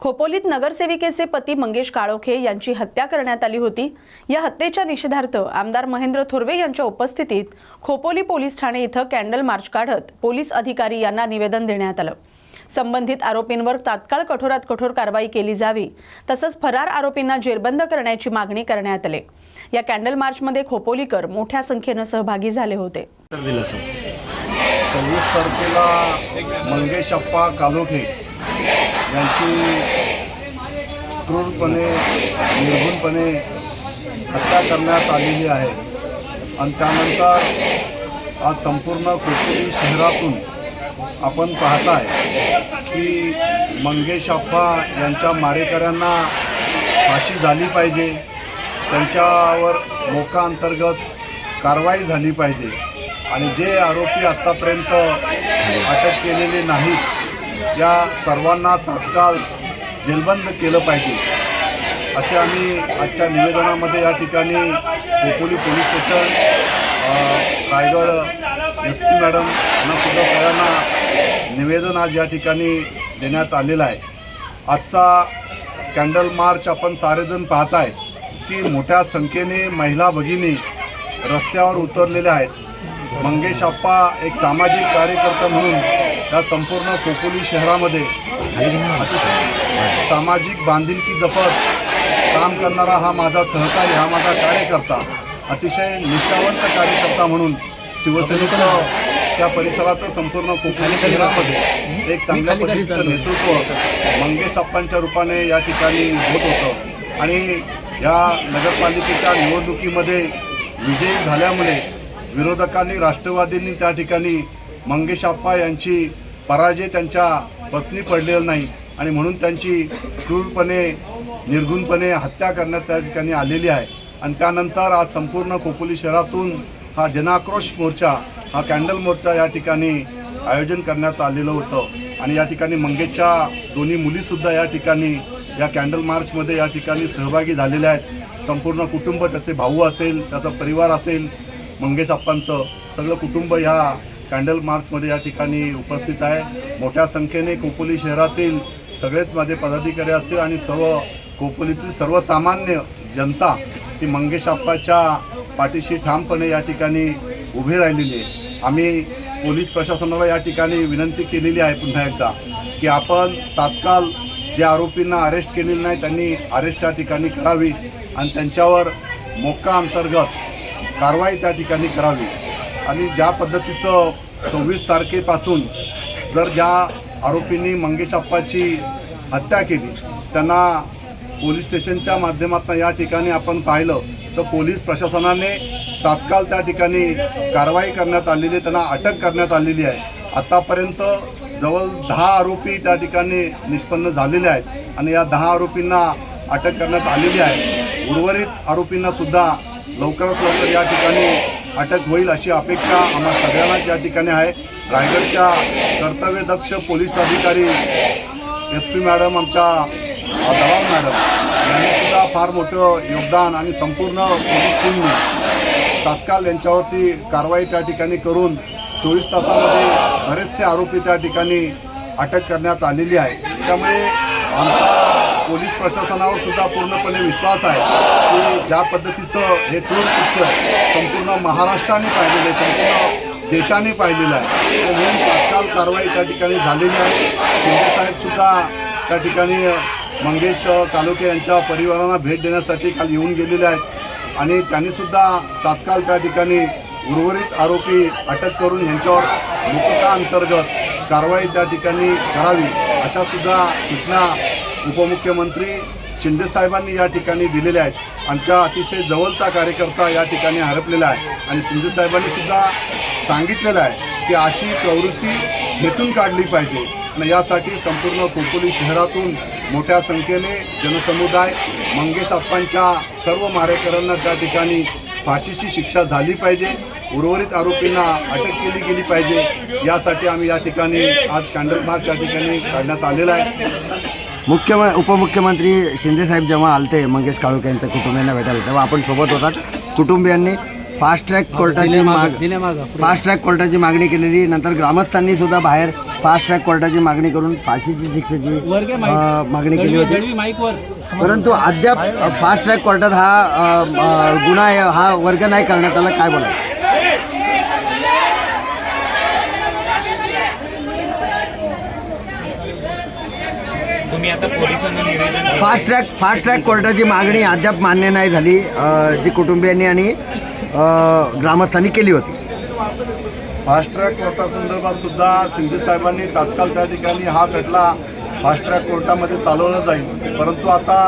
खोपोलीत नगरसेविकेचे पती मंगेश काळोखे यांची हत्या करण्यात आली होती. या हत्येच्या निषेधार्थ आमदार महेंद्र थोरवे यांच्या उपस्थितीत खोपोली पोलीस ठाणे इथं कॅन्डल मार्च काढत पोलीस अधिकारी यांना निवेदन देण्यात आलं. संबंधित आरोपींवर तात्काळ कठोरात कठोर कारवाई केली जावी तसंच फरार आरोपींना जेरबंद करण्याची मागणी करण्यात आली. या कॅन्डल मार्चमध्ये खोपोलीकर मोठ्या संख्येनं सहभागी झाले होते. सव्वीस तारखेला मंगेश अप्पा कालोखे यांची क्रूरपणे निर्घुणपणे हत्या करण्यात आलेली आहे. आणि त्यानंतर आज संपूर्ण खोपोली शहरातून आपण पाहताय की मंगेश अप्पा यांच्या मारेकऱ्यांना फाशी झाली पाहिजे. त्यांच्यावर मोका अंतर्गत कारवाई झाली पाहिजे. आणि जे आरोपी आत्तापर्यंत अटक केलेले नाहीत या सर्वांना तात्काळ जेलबंद केलं पाहिजे. असे आम्ही आजच्या निवेदनामध्ये या ठिकाणी Khopoli police station Raigad S P madam यांना सुद्धा सगळ्यांना निवेदन आज या ठिकाणी देण्यात आलेलं आहे. आजचा कॅन्डल मार्च आपण सारेजण पाहत आहे की मोठ्या संख्येने महिला भगिनी रस्त्यावर उतरलेल्या आहेत. मंगेश अप्पा एक सामाजिक कार्यकर्ता म्हणून या संपूर्ण खोपोली शहरामध्ये अतिशय सामाजिक बांधिलकी जपत काम करणारा हा माझा सहकारी हा माझा कार्यकर्ता अतिशय निष्ठावंत कार्यकर्ता म्हणून शिवसेनेचं त्या परिसराचं संपूर्ण कोकणी शहरामध्ये एक चांगल्या पद्धतीचं नेतृत्व मंगेश अप्पांच्या रूपाने या ठिकाणी होत होतं. आणि या नगरपालिकेच्या निवडणुकीमध्ये विजयी झाल्यामुळे विरोधकांनी राष्ट्रवादींनी त्या ठिकाणी मंगेश अप्पा यांची पराजय त्यांच्या पत्नी पडलेला नाही आणि म्हणून त्यांची क्रूरपणे निर्गुणपणे हत्या करण्यात त्या ठिकाणी आलेली आहे. आणि त्यानंतर आज संपूर्ण खोपोली शहरातून हा जनाक्रोश मोर्चा हा कॅन्डल मोर्चा या ठिकाणी आयोजन करण्यात आलेलं होतं. आणि या ठिकाणी मंगेशच्या दोन्ही मुलीसुद्धा या ठिकाणी या कॅन्डल मार्चमध्ये या ठिकाणी सहभागी झालेल्या आहेत. संपूर्ण कुटुंब त्याचे भाऊ असेल त्याचा परिवार असेल मंगेश अप्पांचं सगळं कुटुंब ह्या कॅन्डल मार्चमध्ये या ठिकाणी उपस्थित आहे. मोठ्या संख्येने कोपोली शहरातील सगळेच माझे पदाधिकारी असतील आणि सर्व कोपोलीतील सर्वसामान्य जनता ही मंगेश आप्पाच्या पाठीशी ठामपणे या ठिकाणी उभे राहिलेली आहे. आम्ही पोलीस प्रशासनाला या ठिकाणी विनंती केलेली आहे पुन्हा एकदा की आपण तात्काळ जे आरोपींना अरेस्ट केलेलं नाही त्यांनी अरेस्ट त्या ठिकाणी करावी आणि त्यांच्यावर मोक्का अंतर्गत कारवाई त्या ठिकाणी करावी. आणि ज्या पद्धतीचं सव्वीस तारखेपासून जर ज्या आरोपींनी मंगेश अप्पाची हत्या केली त्यांना पोलीस स्टेशनच्या माध्यमातून या ठिकाणी आपण पाहिलं तर पोलीस प्रशासनाने तात्काळ त्या ठिकाणी कारवाई करण्यात आलेली आहे, त्यांना अटक करण्यात आलेली आहे. आतापर्यंत जवळ दहा आरोपी त्या ठिकाणी निष्पन्न झालेले आहेत आणि या दहा आरोपींना अटक करण्यात आलेली आहे. उर्वरित आरोपींना सुद्धा लवकरात लवकर या ठिकाणी अटक होईल अशी अपेक्षा आम्हा सगळ्यांनाच या ठिकाणी आहे. रायगडच्या कर्तव्यदक्ष पोलीस अधिकारी एस पी मॅडम आमच्या दलाल मॅडम यांनीसुद्धा फार मोठं योगदान आणि संपूर्ण पोलीस टीमने तात्काळ यांच्यावरती कारवाई त्या ठिकाणी करून चोवीस तासामध्ये बरेचसे आरोपी त्या ठिकाणी अटक करण्यात आलेली आहे. त्यामुळे आमचा पोलीस प्रशासनावर सुद्धा पूर्णपणे विश्वास आहे की ज्या पद्धतीचं हे क्रूर कृत्य संपूर्ण महाराष्ट्राने पाहिलेलं आहे संपूर्ण देशाने पाहिलेलं आहे म्हणून तात्काळ कारवाई त्या ठिकाणी झालेली आहे. शिंदेसाहेबसुद्धा त्या ठिकाणी मंगेश तालुके यांच्या परिवारांना भेट देण्यासाठी काल येऊन गेलेले आहेत आणि त्यांनीसुद्धा तात्काळ त्या ठिकाणी उर्वरित आरोपी अटक करून यांच्यावर मुकता अंतर्गत कारवाई त्या ठिकाणी करावी अशा सुद्धा सूचना उपमुख्यमंत्री शिंदेसाहेबांनी या ठिकाणी दिलेल्या आहेत. आमच्या अतिशय जवळचा कार्यकर्ता या ठिकाणी हरपलेला आहे. आणि शिंदेसाहेबांनी सुद्धा सांगितलेलं आहे की अशी प्रवृत्ती खेचून काढली पाहिजे. आणि यासाठी संपूर्ण खोपोली शहरातून मोठ्या संख्येने जनसमुदाय मंगेश अप्पांच्या सर्व मारेकऱ्यांना त्या ठिकाणी फाशीची शिक्षा झाली पाहिजे. उर्वरित आरोपींना अटक केली गेली पाहिजे. यासाठी आम्ही या ठिकाणी आज कॅन्डल मार्च या ठिकाणी काढण्यात आलेला आहे. मुख्य उपमुख्यमंत्री शिंदेसाहेब जेव्हा आलते मंगेश काळोखे यांच्या कुटुंबियांना भेटायला तेव्हा आपण सोबत होतात. कुटुंबियांनी फास्ट ट्रॅक कोर्टाची माग फास्ट ट्रॅक कोर्टाची मागणी केलेली. नंतर ग्रामस्थांनी सुद्धा बाहेर फास्ट ट्रॅक कोर्टाची मागणी करून फाशीची शिक्षेची मागणी केली होती. परंतु अद्याप फास्ट ट्रॅक कोर्टात हा गुन्हा आहे हा वर्ग नाही करण्यात आला. काय बोला तुम्ही आता पोलिसांना निवेदन फास्ट ट्रॅक फास्ट ट्रॅक कोर्टाची मागणी अद्याप मान्य नाही झाली. अ, जी कुटुंबियांनी आणि अ, ग्रामस्थांनी केली होती. फास्ट ट्रॅक कोर्टासंदर्भात सुद्धा शिंदे साहेबांनी तात्काळ त्या ठिकाणी हा खटला फास्ट ट्रॅक कोर्टामध्ये चालवला जाईल. परंतु आता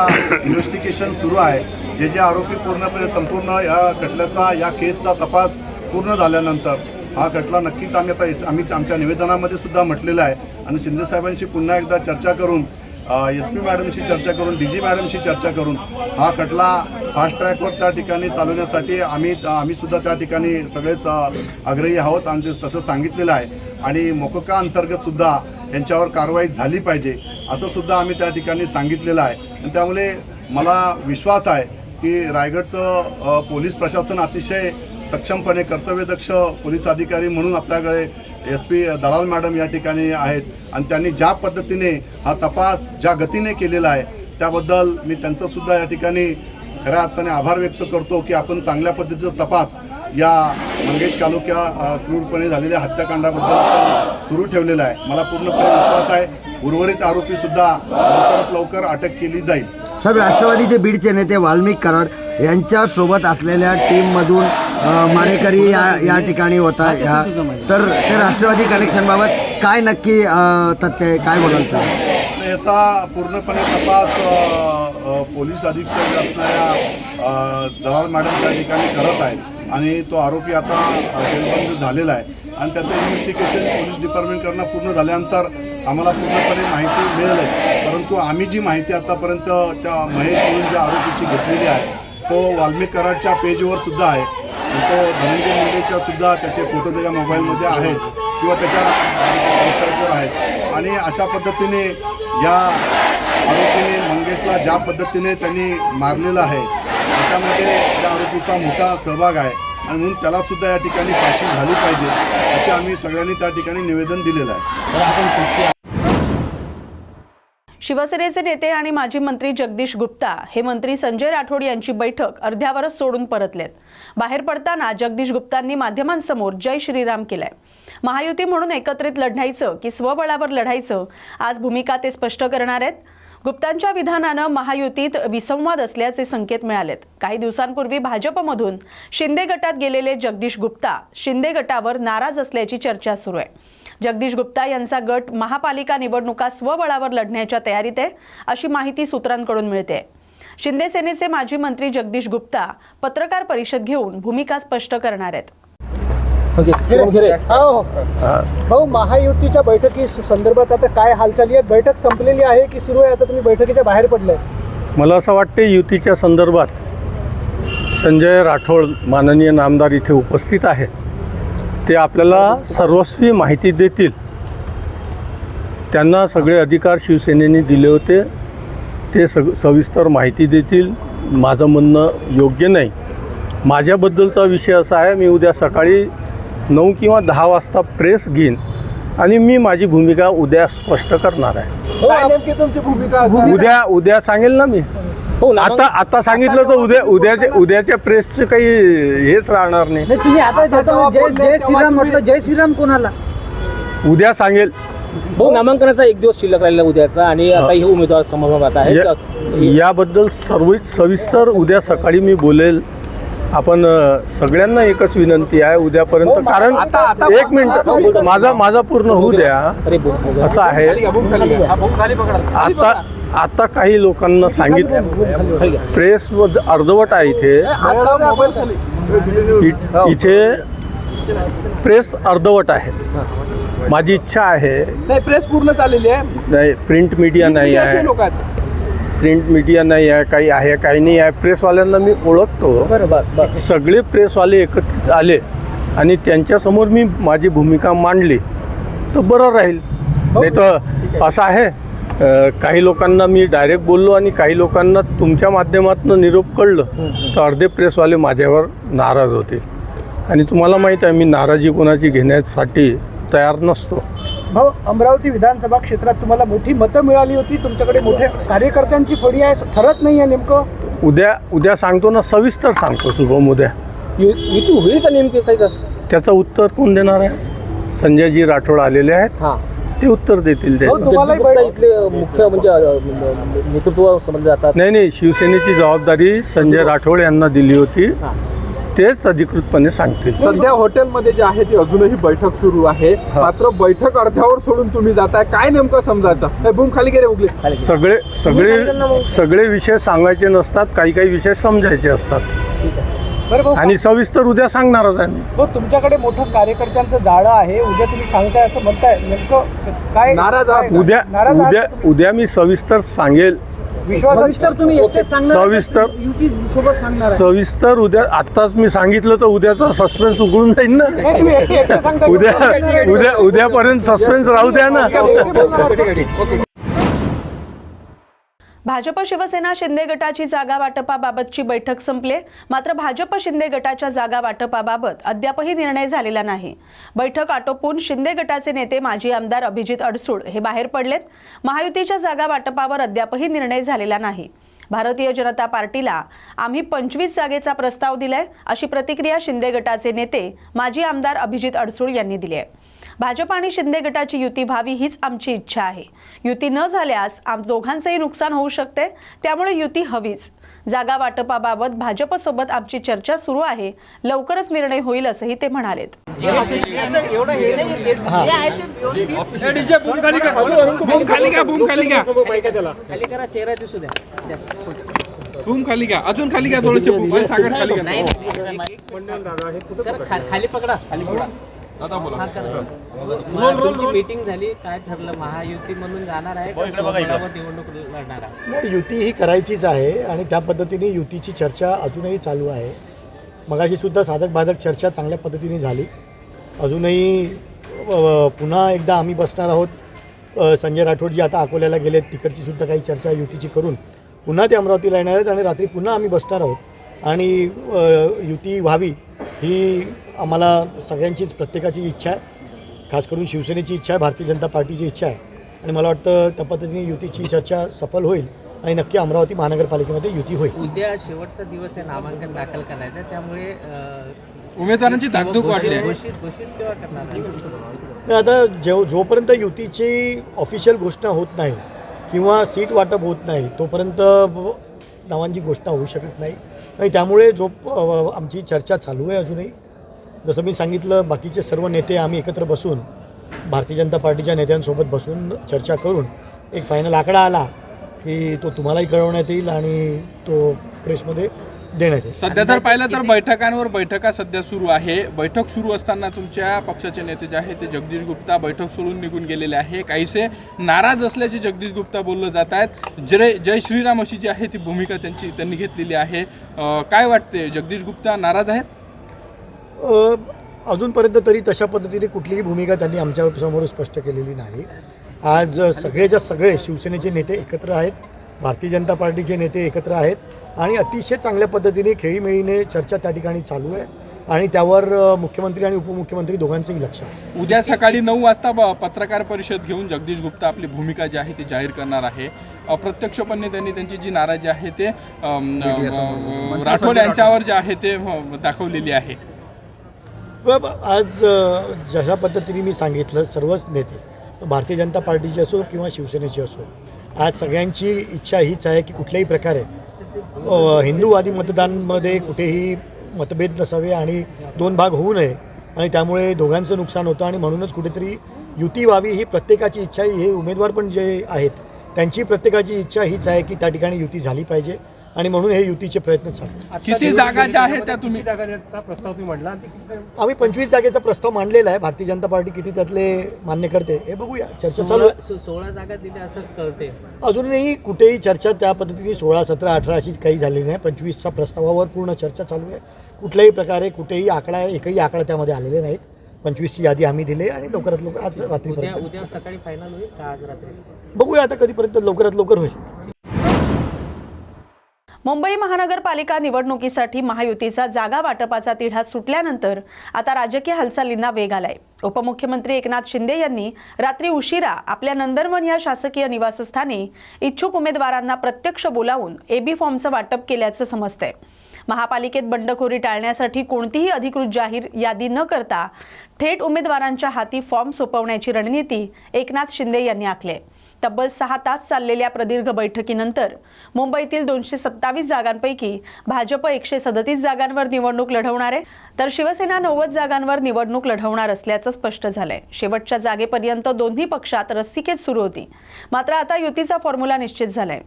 इन्व्हेस्टिगेशन सुरू आहे. जे जे आरोपी पूर्णपणे संपूर्ण या खटल्याचा या केसचा तपास पूर्ण झाल्यानंतर हा खटला नक्कीच आम्ही आता आम्ही आमच्या निवेदनामध्ये सुद्धा म्हटलेलं आहे. आणि शिंदे साहेबांशी पुन्हा एकदा चर्चा करून एस पी मॅडमशी चर्चा करून डी जी मॅडमशी चर्चा करून हा खटला फास्ट ट्रॅकवर त्या ठिकाणी चालवण्यासाठी आम्ही आम्ही सुद्धा त्या ठिकाणी सगळेच आग्रही आहोत आणि ते तसं सांगितलेलं आहे. आणि मोकोका अंतर्गत सुद्धा यांच्यावर कारवाई झाली पाहिजे असं सुद्धा आम्ही त्या ठिकाणी सांगितलेलं आहे. आणि त्यामुळे मला विश्वास आहे की रायगडचं पोलीस प्रशासन अतिशय सक्षमपणे कर्तव्यदक्ष पोलीस अधिकारी म्हणून आपल्याकडे एस पी दलाल मॅडम या ठिकाणी आहेत. आणि त्यांनी ज्या पद्धतीने हा तपास ज्या गतीने केलेला आहे त्याबद्दल मी त्यांचंसुद्धा या ठिकाणी खऱ्या अर्थाने आभार व्यक्त करतो की आपण चांगल्या पद्धतीचा तपास या मंगेश तालुक्या क्रूरपणे झालेल्या हत्याकांडाबद्दल आपण सुरू ठेवलेला आहे. मला पूर्णपणे विश्वास आहे. उर्वरित आरोपीसुद्धा लवकरात लवकर अटक केली जाईल. सर राष्ट्रवादीचे बीडचे नेते वाल्मिक कराड यांच्यासोबत असलेल्या टीममधून अ, मारेकरी या या ठिकाणी होता ह्या. तर ते राष्ट्रवादी कनेक्शनबाबत काय नक्की तथ्य आहे? काय बोलाल तर याचा पूर्णपणे तपास पोलीस अधीक्षक असणाऱ्या दलाल मॅडम त्या ठिकाणी करत आहेत. आणि तो आरोपी आता जेलबंद झालेला आहे. आणि त्याचं इन्व्हेस्टिगेशन पोलीस डिपार्टमेंटकडनं पूर्ण झाल्यानंतर आम्हाला पूर्णपणे माहिती मिळेल. परंतु आम्ही जी माहिती आतापर्यंत त्या महेश म्हणून ज्या आरोपीची घेतलेली आहे तो वाल्मिक कराडच्या पेजवर सुद्धा आहे. आणि तो धनंजय मुंडेच्या सुद्धा त्याचे फोटो त्याच्या मोबाईलमध्ये आहेत किंवा त्याच्या वेबसाईटवर आहेत. आणि अशा पद्धतीने या आरोपीने मंगेशला ज्या पद्धतीने त्यांनी मारलेलं आहे त्याच्यामध्ये त्या आरोपीचा मोठा सहभाग आहे. आणि म्हणून त्यालासुद्धा या ठिकाणी फाशी झाली पाहिजे असे आम्ही सगळ्यांनी त्या ठिकाणी निवेदन दिलेलं आहे. शिवसेनेचे नेते आणि माजी मंत्री जगदीश गुप्ता हे मंत्री संजय राठोड यांची बैठक अर्ध्यावरच सोडून परतलेत. बाहेर पडताना जगदीश गुप्तांनी माध्यमांसमोर जय श्रीराम केलाय. महायुती म्हणून एकत्रित लढायचं की स्वबळावर लढायचं आज भूमिका ते स्पष्ट करणार आहेत. गुप्तांच्या विधानानं महायुतीत विसंवाद असल्याचे संकेत मिळालेत. काही दिवसांपूर्वी भाजपमधून शिंदे गटात गेलेले जगदीश गुप्ता शिंदे गटावर नाराज असल्याची चर्चा सुरू आहे. जगदीश गुप्ता यांचा गट महापालिका निवडणुका स्वबळावर लढण्याच्या तयारीत आहे अशी माहिती सूत्रांकडून मिळते. शिंदे सेनेचे माजी मंत्री जगदीश गुप्ता पत्रकार परिषद घेऊन भूमिका स्पष्ट करणार आहेत. हो भाऊ महायुतीच्या बैठकी संदर्भात आता काय हालचाली आहेत? बैठक संपलेली आहे की सुरू आहे? आता तुम्ही बैठकीच्या बाहेर पडलाय. मला असं वाटते युतीच्या संदर्भात संजय राठोड माननीय नामदार इथे उपस्थित आहेत. ते आपल्याला सर्वस्वी माहिती देतील. त्यांना सगळे अधिकार शिवसेनेने दिले होते. ते सग सविस्तर माहिती देतील. माझं म्हणणं योग्य नाही. माझ्याबद्दलचा विषय असा आहे मी उद्या सकाळी नऊ किंवा दहा वाजता प्रेस घेईन आणि मी माझी भूमिका उद्या स्पष्ट करणार आहे. काय नेमकी तुमची भूमिका उद्या उद्या सांगेल ना मी. आता आता सांगितलं तर उद्या उद्याच्या उद्याच्या प्रेसचं काही हेच राहणार नाही. नाही तुम्ही आता देता जय जय श्रीराम म्हटलं जय श्रीराम कोणाला? उद्या सांगेल. भाऊ नामांकनाचा एक दिवस शिल्लक राहिला उद्याचा आणि आता हे उमेदवार समोरात आहेत. या- याबद्दल सर्व सविस्तर उद्या सकाळी मी बोलेल. आपण अ, सगळ्यांना एकच विनंती आहे उद्यापर्यंत. कारण एक मिनिट. माझा माझा पूर्ण होऊ द्या. अरे बोल असं आहे. आता आता काही लोकांना सांगितलं. प्रेस अर्धवट आहे इथे. इथे प्रेस अर्धवट आहे. माझी इच्छा आहे. नाही प्रेस पूर्ण चाललेली आहे. नाही प्रिंट मीडिया नाही आहे. प्रिंट मीडिया नाही आहे काही आहे काही नाही आहे. प्रेसवाल्यांना मी ओळखतो. सगळे प्रेसवाले एकत्रित आले आणि त्यांच्यासमोर मी माझी भूमिका मांडली. तर बरं राहील. नाही तर असं आहे? काही लोकांना मी डायरेक्ट बोललो आणि काही लोकांना तुमच्या माध्यमातून निरोप कळलं तर अर्धे प्रेसवाले माझ्यावर नाराज होते. आणि तुम्हाला माहीत आहे मी नाराजी कोणाची घेण्यासाठी तयार नसतो. भाऊ अमरावती विधानसभा क्षेत्रात तुम्हाला मोठी मतं मिळाली होती. तुमच्याकडे मोठे कार्यकर्त्यांची फळी आहे ठरत नाही आहे नेमकं? उद्या उद्या सांगतो ना सविस्तर सांगतो शुभम उद्या. युती होईल का नेमकी काही कसं त्याचं उत्तर कोण देणार आहे? संजयजी राठोड आलेले आहेत. हां. ते उत्तर देतील हो, तुम्हालाही गुप्ता बैठक- इथले मुख्य म्हणजे अ, नेतृत्व समजले जातात. नाही नाही शिवसेनेची जबाबदारी संजय राठोड यांना दिली होती. हां. तेच अधिकृतपणे सांगतील. सध्या हॉटेलमध्ये जे आहे ती अजूनही बैठक सुरू आहे. मात्र बैठक अर्ध्यावर सोडून तुम्ही जाताय. काय नेमकं समजायचं? हे बूम खाली गेले उगले. सगळे सगळे सगळे विषय सांगायचे नसतात. काही काही विषय समजायचे असतात. बरं भाऊ आणि सविस्तर उद्या सांगणारच आहे मी हो तुमच्याकडे मोठं कार्यकर्त्यांचं जाळं आहे उद्या तुम्ही सांगताय असं म्हणताय नेमकं काय नाराज आहात? काय- उद्या नाराज आहात उद्या का तुम्ही? उद्या मी सविस्तर सांगेल विश्वासात तुम्ही सांगणार सविस्तर युती सोबत सांगणार आहे सविस्तर उद्या आत्ताच मी सांगितलं तर उद्याचा सस्पेन्स उघडून जाईल ना नाही, तुम्ही एकटे- एकटे सांगताय. उद्या उद्या उद्यापर्यंत सस्पेन्स राहू द्या ना भाजप शिवसेना शिंदे गटाची जागा वाटपाबाबतची बैठक संपली. मात्र भाजप शिंदे गटाच्या जागा वाटपाबाबत अद्यापही निर्णय झालेला नाही. बैठक आटोपून शिंदे गटाचे नेते माजी आमदार अभिजित अडसूळ हे बाहेर पडलेत. महायुतीच्या जागा वाटपावर अद्यापही निर्णय झालेला नाही. भारतीय जनता पार्टीला आम्ही पंचवीस जागेचा प्रस्ताव दिलाय अशी प्रतिक्रिया शिंदे गटाचे नेते माजी आमदार अभिजित अडसूळ यांनी दिली आहे. भाजप आणि शिंदे गटाची युती व्हावी हीच आमची इच्छा आहे. युती न झाल्यास आम दोघांचंही नुकसान होऊ शकते त्यामुळे युती हवीच. जागा वाटपाबाबत भाजपसोबत आमची चर्चा सुरू आहे लवकरच निर्णय होईल असंही ते म्हणालेत. बूम खाली घ्या अजून खाली घ्या थोडेसे खाली घ्या खाली पकडा. खाली पकडा. आता बोला. तुमची मीटिंग झाली काय ठरलं? महायुती म्हणून जाणार आहे का स्वबळावर निवडणूक लढणार आहे? नाही, युती ही करायचीच आहे आणि त्या पद्धतीने युतीची चर्चा अजूनही चालू आहे. मगाशी सुद्धा साधक बाधक चर्चा चांगल्या पद्धतीने झाली. अजूनही अ, पुन्हा एकदा आम्ही बसणार आहोत. अ, संजय राठोड जी आता अकोल्याला गेलेत तिकडची सुद्धा काही चर्चा युतीची करून पुन्हा ते अमरावतीला येणार आहेत आणि रात्री पुन्हा आम्ही बसणार आहोत. आणि अ, युती व्हावी ही आम्हाला सगळ्यांचीच प्रत्येकाची इच्छा आहे. खास करून शिवसेनेची इच्छा आहे भारतीय जनता पार्टीची इच्छा आहे. आणि मला वाटतं त्या पद्धतीने युतीची चर्चा सफल होईल आणि नक्की अमरावती महानगरपालिकेमध्ये युती होईल. उद्या शेवटचा दिवस आहे नामांकन दाखल करायचं त्यामुळे उमेदवारांची धाकधूक वाढली आहे. घोषित घोषित केव्हा करणार आहे? तर आता जेव जोपर्यंत युतीची ऑफिशियल घोषणा होत नाही किंवा सीट वाटप होत नाही तोपर्यंत ब- नावांची घोषणा होऊ शकत नाही. आणि त्यामुळे जो आमची चर्चा चालू आहे अजूनही. जसं मी सांगितलं बाकीचे सर्व नेते आम्ही एकत्र बसून भारतीय जनता पार्टीच्या नेत्यांसोबत बसून चर्चा करून एक फायनल आकडा आला की तो तुम्हालाही कळवण्यात येईल आणि तो प्रेसमध्ये देण्यात येईल. सध्या जर पाहिलं तर बैठकांवर बैठका सध्या सुरू आहे. बैठक सुरू असताना तुमच्या पक्षाचे नेते जे आहे ते जगदीश गुप्ता बैठक सोडून निघून गेलेले आहे. काहीसे नाराज असल्याचे जगदीश गुप्ता बोललं जात आहेत. जय जय श्रीराम अशी जी आहे ती भूमिका त्यांची त्यांनी घेतलेली आहे. काय वाटते? जगदीश गुप्ता नाराज आहेत? अजूनपर्यंत तरी तशा पद्धतीने कुठलीही भूमिका त्यांनी आमच्यासमोर स्पष्ट केलेली नाही. आज सगळेच्या सगळे शिवसेनेचे नेते एकत्र आहेत. भारतीय जनता पार्टीचे नेते एकत्र आहेत. आणि अतिशय चांगल्या पद्धतीने खेळीमेळीने चर्चा त्या ठिकाणी चालू आहे. आणि त्यावर मुख्यमंत्री आणि उपमुख्यमंत्री दोघांचंही लक्ष आहे. उद्या सकाळी नऊ वाजता ब- पत्रकार परिषद घेऊन जगदीश गुप्ता आपली भूमिका जी आहे ती जाहीर करणार आहे. अप्रत्यक्षपणे त्यांनी त्यांची जी नाराजी आहे ते राठोड यांच्यावर जे आहे ते अ, दाखवलेली आहे. आज जशा पद्धतीने मी सांगितलं सर्वच नेते भारतीय जनता पार्टीचे असो किंवा शिवसेनेचे असो आज सगळ्यांची इच्छा हीच आहे की कुठल्याही प्रकारे हिंदूवादी मतदानमध्ये कुठेही मतभेद नसावे आणि दोन भाग होऊ नये. आणि त्यामुळे दोघांचं नुकसान होतं आणि म्हणूनच कुठेतरी युती व्हावी ही प्रत्येकाची इच्छा ही हे उमेदवार पण जे आहेत त्यांची प्रत्येकाची इच्छा हीच आहे की त्या ठिकाणी युती झाली पाहिजे. आणि म्हणून हे युतीचे प्रयत्न चालू आहेत. किती जागा ज्या आहेत त्या तुम्ही? प्रस्ताव तुम्ही म्हटला आम्ही पंचवीस जागेचा प्रस्ताव मांडलेला आहे. भारतीय जनता पार्टी किती त्यातले मान्य करते हे बघूया. चर्चा चालू आहे. सोळा जागा दिल्या असं कळते. अजूनही कुठेही चर्चा त्या पद्धतीने सोळा सतरा अठरा अशी काही झालेली नाही. पंचवीसच्या प्रस्तावावर पूर्ण चर्चा चालू आहे. कुठल्याही प्रकारे कुठेही आकडा एकही आकडा त्यामध्ये आलेले नाहीत. पंचवीसची यादी आम्ही दिली आहे आणि लवकरात लवकर आज उद्या रात्रीपर्यंत उद्या सकाळी फायनल होईल का आज रात्री बघूया आता कधीपर्यंत लवकरात लवकर होईल. मुंबई महानगरपालिका निवडणुकीसाठी महायुतीचा जागा वाटपाचा तिढा सुटल्यानंतर आता राजकीय हालचालींना वेग आलाय उपमुख्यमंत्री एकनाथ शिंदे यांनी रात्री उशिरा आपल्या नंदनवन या शासकीय निवासस्थानी इच्छुक उमेदवारांना प्रत्यक्ष बोलावून एबी फॉर्मचं वाटप केल्याचं समजतंय महापालिकेत बंडखोरी टाळण्यासाठी कोणतीही अधिकृत जाहीर यादी न करता थेट उमेदवारांच्या हाती फॉर्म सोपवण्याची रणनीती एकनाथ शिंदे यांनी आखली आहे. तब्बल सहा तास चाललेल्या प्रदीर्घ बैठकीनंतर मुंबईतील दोनशे सत्तावीस जागांपैकी भाजप एकशे सदतीस जागांवर निवडणूक लढवणार आहे. तर शिवसेना नव्वद जागांवर निवडणूक लढवणार असल्याचं स्पष्ट झालंय. शेवटच्या जागेपर्यंत दोन्ही पक्षात रस्सिकेच सुरू होती. मात्र आता युतीचा फॉर्म्युला निश्चित झालाय.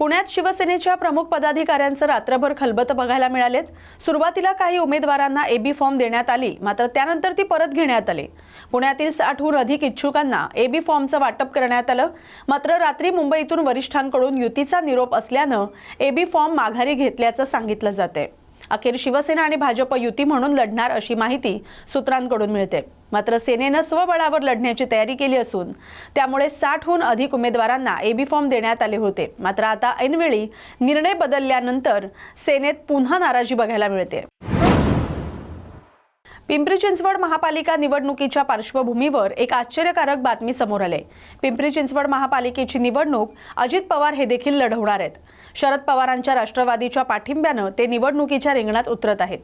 पुण्यात शिवसेनेच्या प्रमुख पदाधिकाऱ्यांचं रात्रभर खलबत बघायला मिळालेत. सुरुवातीला काही उमेदवारांना एबी फॉर्म देण्यात आली मात्र त्यानंतर ती परत घेण्यात आली. पुण्यातील साठहून अधिक इच्छुकांना एबी फॉर्मचं वाटप करण्यात आलं मात्र रात्री मुंबईतून वरिष्ठांकडून युतीचा निरोप असल्यानं एबी फॉर्म माघारी घेतल्याचं सांगितलं जाते अखेर शिवसेना आणि भाजप युती म्हणून लढणार अशी माहिती सूत्रांकडून मिळते. मात्र सेनेनं स्वबळावर लढण्याची तयारी केली असून त्यामुळे साठहून अधिक उमेदवारांना एबी फॉर्म देण्यात आले होते. मात्र आता ऐनवेळी निर्णय बदलल्यानंतर सेनेत पुन्हा नाराजी बघायला मिळते. पिंपरी चिंचवड महापालिका निवडणुकीच्या पार्श्वभूमीवर एक आश्चर्यकारक बातमी समोर आली. पिंपरी चिंचवड महापालिकेची निवडणूक अजित पवार हे देखील लढवणार आहेत. शरद पवारांच्या राष्ट्रवादीच्या पाठिंब्यानं ते निवडणुकीच्या रिंगणात उतरत आहेत.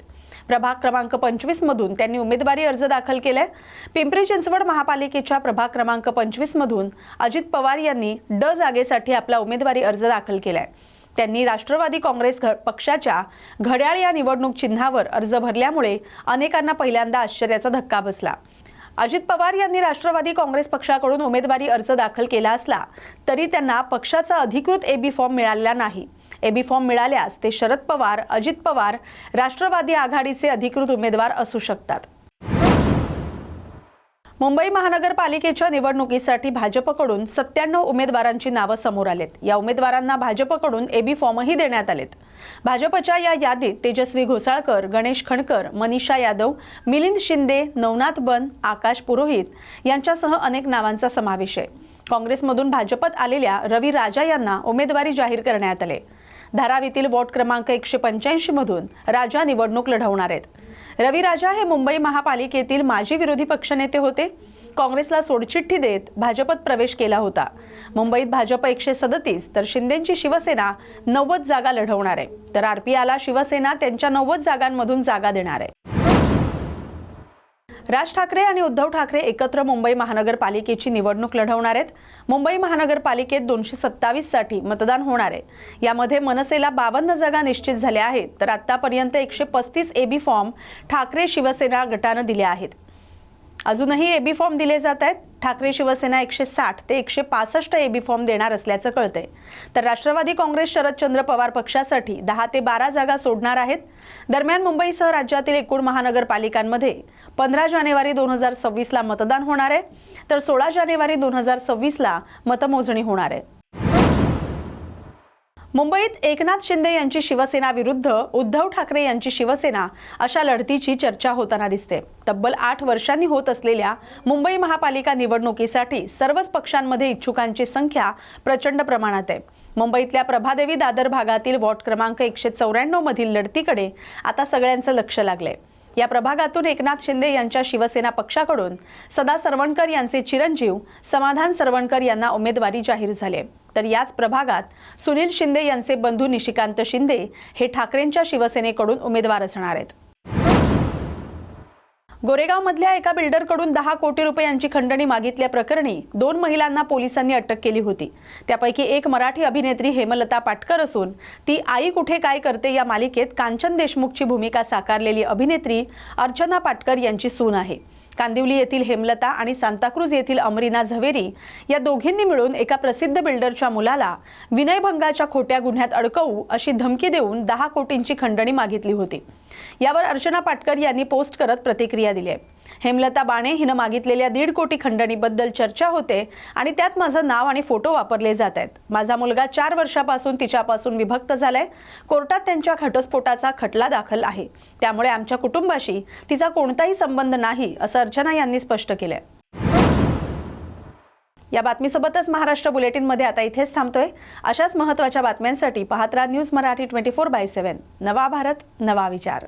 प्रभाग क्रमांक पंचवीस मधून त्यांनी उमेदवारी अर्ज दाखल केलाय. पिंपरी चिंचवड महापालिकेच्या प्रभाग क्रमांक पंचवीस मधून अजित पवार यांनी ड जागेसाठी आपला उमेदवारी अर्ज दाखल केलाय. त्यांनी राष्ट्रवादी काँग्रेस घ- पक्षाच्या घड्याळ या निवडणूक चिन्हावर अर्ज भरल्यामुळे अनेकांना पहिल्यांदा आश्चर्याचा धक्का बसला. अजित पवार यांनी राष्ट्रवादी काँग्रेस पक्षाकडून उमेदवारी अर्ज दाखल केला असला तरी त्यांना पक्षाचा अधिकृत एबी फॉर्म मिळालेला नाही. एबी फॉर्म मिळाल्यास ते शरद पवार अजित पवार राष्ट्रवादी आघाडीचे अधिकृत उमेदवार असू शकतात. मुंबई महानगरपालिकेच्या निवडणुकीसाठी भाजपकडून सत्त्याण्णव उमेदवारांची नावं समोर आलेत. या उमेदवारांना भाजपकडून एबी फॉर्मही देण्यात आलेत. भाजपच्या या यादीत तेजस्वी घोसाळकर गणेश खणकर मनीषा यादव मिलिंद शिंदे नवनाथ बन आकाश पुरोहित यांच्यासह अनेक नावांचा समावेश आहे. काँग्रेसमधून भाजपत आलेल्या रवी राजा यांना उमेदवारी जाहीर करण्यात आले. धारावीतील वॉट वॉर्ड क्रमांक एकशे पंच्याऐंशी मधून राजा निवडणूक लढवणार आहेत. रवी राजा हे मुंबई महापालिकेतील माजी विरोधी पक्षनेते होते. काँग्रेसला सोडचिठ्ठी देत भाजपत प्रवेश केला होता. मुंबईत भाजप एकशे सदतीस तर शिंदेची शिवसेना नव्वद जागा लढवणार. आहे तर आरपीआयला शिवसेना त्यांच्या नव्वद जागांमधून जागा देणार. आहे राज ठाकरे आणि उद्धव ठाकरे एकत्र मुंबई महानगरपालिकेची निवडणूक लढवणार आहेत. मुंबई महानगरपालिकेत दोनशे सत्तावीससाठी मतदान होणार आहे. यामध्ये मनसेला बावन्न जागा निश्चित झाल्या आहेत. तर आतापर्यंत एकशे पस्तीस एबी फॉर्म ठाकरे शिवसेना गटानं दिले आहेत. अजूनही एबी फॉर्म दिले जात आहेत. ठाकरे शिवसेना एकशे साठ ते एकशे पासष्ट एबी फॉर्म देणार असल्याचं कळतंय. तर राष्ट्रवादी काँग्रेस शरदचंद्र पवार पक्षासाठी दहा ते बारा जागा सोडणार आहेत. दरम्यान मुंबईसह राज्यातील एकूण महानगरपालिकांमध्ये पंधरा जानेवारी दोन हजार सव्वीसला मतदान होणार आहे. तर सोळा जानेवारी दोन हजार सव्वीसला मतमोजणी होणार आहे. मुंबईत एकनाथ शिंदे यांची शिवसेना विरुद्ध उद्धव ठाकरे यांची शिवसेना अशा लढतीची चर्चा होताना दिसते. तब्बल आठ वर्षांनी होत असलेल्या मुंबई महापालिका निवडणुकीसाठी सर्वच पक्षांमध्ये इच्छुकांची संख्या प्रचंड प्रमाणात आहे. मुंबईतल्या प्रभादेवी दादर भागातील वॉर्ड क्रमांक एकशे चौऱ्याण्णव मधील लढतीकडे आता सगळ्यांचं लक्ष लागलंय. या प्रभागातून एकनाथ शिंदे यांच्या शिवसेना पक्षाकडून सदा सरवणकर यांचे चिरंजीव समाधान सरवणकर यांना उमेदवारी जाहीर झाले. तर याच प्रभागात सुनील शिंदे यांचे बंधू निशिकांत शिंदे हे ठाकरेंच्या शिवसेनेकडून उमेदवार असणार आहेत. गोरेगावमधल्या एका बिल्डरकडून दहा कोटी रुपयांची खंडणी मागितल्या प्रकरणी दोन महिलांना पोलिसांनी अटक केली होती. त्यापैकी एक मराठी अभिनेत्री हेमलता पाटकर असून ती आई कुठे काय करते या मालिकेत कांचन देशमुखची भूमिका साकारलेली अभिनेत्री अर्चना पाटकर यांची सून आहे. कांदिवली येथील हेमलता आणि सांताक्रूज येथील अमरीना झवेरी या दोघींनी मिळून एका प्रसिद्ध बिल्डरच्या मुलाला विनयभंगाच्या खोट्या गुन्ह्यात अडकवू अशी धमकी देऊन दहा कोटींची खंडणी मागितली होती. यावर अर्चना पाटकर यांनी पोस्ट करत प्रतिक्रिया दिली आहे. हेमलता बाणे हिनं मागितलेल्या दीड कोटी खंडणीबद्दल चर्चा होते आणि त्यात माझं नाव आणि फोटो वापरले जात आहेत. माझा मुलगा चार वर्षापासून तिच्यापासून विभक्त झालाय. कोर्टात त्यांच्या घटस्फोटाचा खटला दाखल आहे. त्यामुळे आमच्या कुटुंबाशी तिचा कोणताही संबंध नाही असं अर्चना यांनी स्पष्ट केलंय. या बातमीसोबतच महाराष्ट्र बुलेटिनमध्ये आता इथेच थांबतोय. अशाच महत्त्वाच्या बातम्यांसाठी पाहत राहा news Marathi twenty four by seven. नवा भारत नवा विचार.